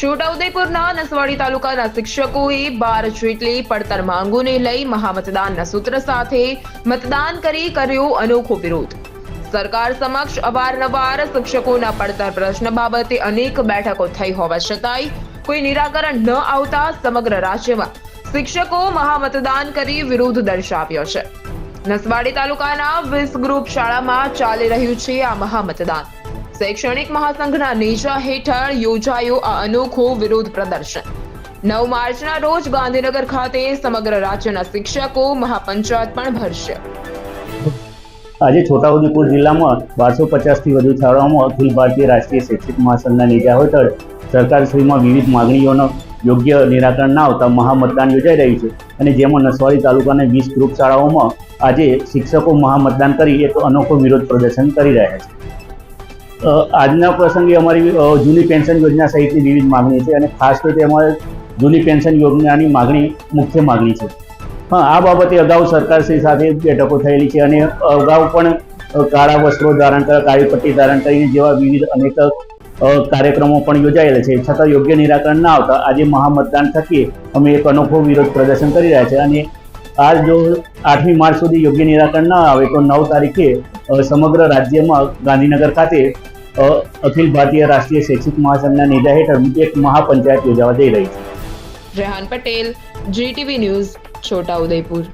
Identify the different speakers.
Speaker 1: છોટાઉદેપુરના નસવાડી તાલુકાના શિક્ષકોએ બાર જેટલી પડતર માંગોને લઈ મહામતદાનના સૂત્ર સાથે મતદાન કરી કર્યો અનોખો વિરોધ. સરકાર સમક્ષ અવારનવાર શિક્ષકોના પડતર પ્રશ્ન બાબતે અનેક બેઠકો થઈ હોવા છતાંય કોઈ નિરાકરણ ન આવતા સમગ્ર રાજ્યમાં શિક્ષકો મહામતદાન કરી વિરોધ દર્શાવ્યો છે. નસવાડી તાલુકાના વીસ ગ્રુપ શાળામાં ચાલી રહ્યું છે આ મહામતદાન. શૈક્ષણિક મહાસંઘના નેજા હેઠળ યોજાયો આ અનોખો વિરોધ પ્રદર્શન. નવ માર્ચના રોજ ગાંધીનગર ખાતે સમગ્ર રાજ્યના શિક્ષકો મહાપંચાયત પણ ભરશે.
Speaker 2: આજે છોટાઉદેપુર જિલ્લામાં બારસો પચાસથી વધુ શાળાઓમાં અખિલ ભારતીય રાષ્ટ્રીય શૈક્ષિક મહાસંઘના નેજા હેઠળ સરકારશ્રીમાં વિવિધ માગણીઓનો યોગ્ય નિરાકરણ ના આવતા મહામતદાન યોજાઈ રહ્યું છે. અને જેમાં નસવાડી તાલુકાના વીસ ગ્રુપ શાળાઓમાં આજે શિક્ષકો મહામતદાન કરી એક અનોખો વિરોધ પ્રદર્શન કરી રહ્યા છે. આજના પ્રસંગે અમારી જૂની પેન્શન યોજના સહિતની વિવિધ માગણી છે અને ખાસ કરીને અમારે જૂની પેન્શન યોજનાની માગણી, મુખ્ય માગણી છે. હા, આ બાબતે અગાઉ સરકારશ્રી સાથે બેઠકો થયેલી છે અને અગાઉ પણ કાળા વસ્ત્રો ધારણ કર, કાળી પટ્ટી ધારણ કરીને જેવા વિવિધ અનેક કાર્યક્રમો પણ યોજાયેલા છે. છતાં યોગ્ય નિરાકરણ ના આવતા આજે મહામતદાન થકી અમે એક અનોખો વિરોધ પ્રદર્શન કરી રહ્યા છે અને આ જો આઠમી માર્ચ સુધી યોગ્ય નિરાકરણ ના આવે તો નવ તારીખે સમગ્ર રાજ્યમાં ગાંધીનગર ખાતે અખિલ ભારતીય રાષ્ટ્રીય શૈક્ષિક મહાસંઘના નેજા હેઠળ એક મહાપંચાયત યોજાવા જઈ રહી છે.
Speaker 1: Rehan Patel, GTV news Chhota Udepur